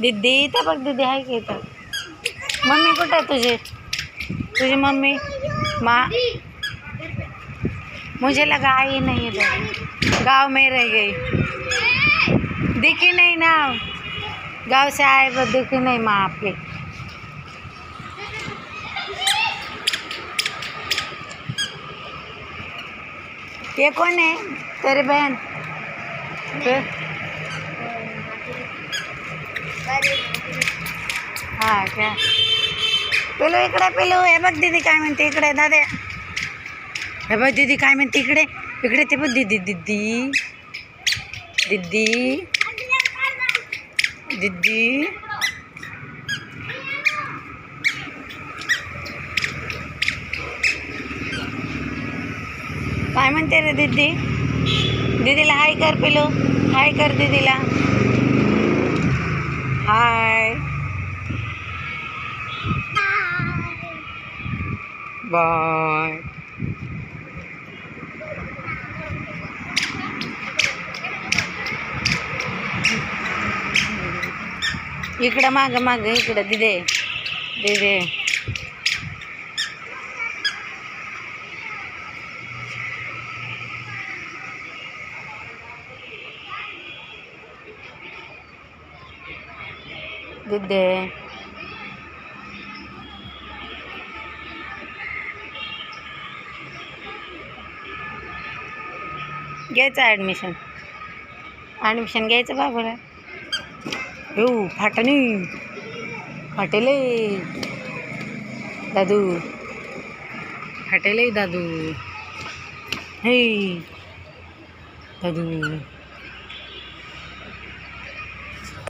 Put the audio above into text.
दीदी, इथं बघ दीदी आहे की मम्मी कुठं आहे तुझी? तुझी मम्मी? माँ मुझे लगा आई नहीं इधर गाँव में रह गई. दिखी नहीं ना. गाँव से आए वो दिखी नहीं माँ आपकी ये कौन है? तेरी बहन? हा इकडे पेलो हे बघ दीदी काय म्हणते इकडे दादा हे बघ दीदी काय म्हणते इकडे इकडे ते बघ दीदी दीदी दीदी दीदी काय म्हणते रे दीदी दीदीला हाय कर पिलो हाय कर दीदीला हाय बाय इकडं माग माग इकडं दिदे. दिदे. दिदे. घ्यायचं ॲडमिशन ॲडमिशन घ्यायचं बाबूला येऊ फाटणी. फाटेले. दादू. फाटेले दादू. हे. दादू.